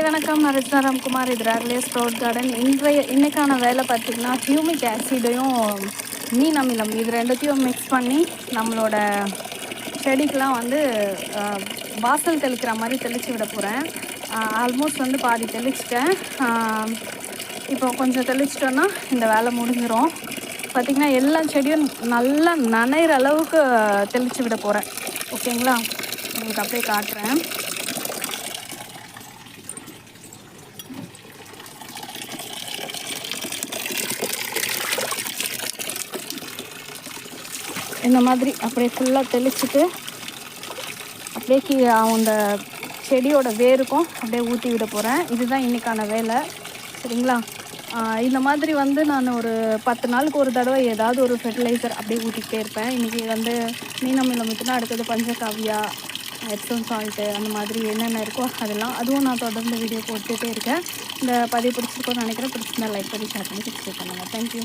வணக்கம். நான் ராம்குமார். இது ராகலே ஸ்ப்ரவுட் கார்டன் இன்றைய இன்றைக்கான வேலை பார்த்திங்கன்னா ஹியூமிக் ஆசிடையும் மீன் அமிலம் இது ரெண்டுத்தையும் மிக்ஸ் பண்ணி நம்மளோட செடிக்கெலாம் வந்து வாசல் தெளிக்கிற மாதிரி தெளித்து விட போகிறேன் ஆல்மோஸ்ட் வந்து பாதி தெளிச்சிட்டேன். இப்போ கொஞ்சம் தெளிச்சிட்டோன்னா இந்த வேலை முடிஞ்சிடும் பார்த்திங்கன்னா எல்லா செடியும் நல்லா நனைகிற அளவுக்கு தெளித்து விட போகிறேன் ஓகேங்களா உங்களுக்கு அப்படியே காட்டுறேன். இந்த மாதிரி அப்படியே ஃபுல்லாக தெளிச்சுட்டு அப்படியே கீ அந்த செடியோட வேருக்கும் அப்படியே ஊற்றி விட போகிறேன் இதுதான் இன்றைக்கான வேலை. சரிங்களா? இந்த மாதிரி வந்து நான் ஒரு பத்து நாளுக்கு ஒரு தடவை ஏதாவது ஒரு ஃபெர்டிலைசர் அப்படியே ஊற்றிக்கிட்டே இருப்பேன். இன்றைக்கி வந்து மீனமிலம் ஊற்றினா அடுத்தது பஞ்சகாவியா எப்சம் சால்ட்டு அந்த மாதிரி என்னென்ன இருக்கோ அதெல்லாம். அதுவும் நான் தொடர்ந்து வீடியோ போட்டுகிட்டே இருக்கேன். இந்த பதிவு பிடிச்சிருக்கோன்னு நினைக்கிறேன். பிடிச்சிருந்தா லைக் பண்ணி ஷேர் பண்ணி சப்ஸ்கிரைப் பண்ணுங்கள் தேங்க்யூ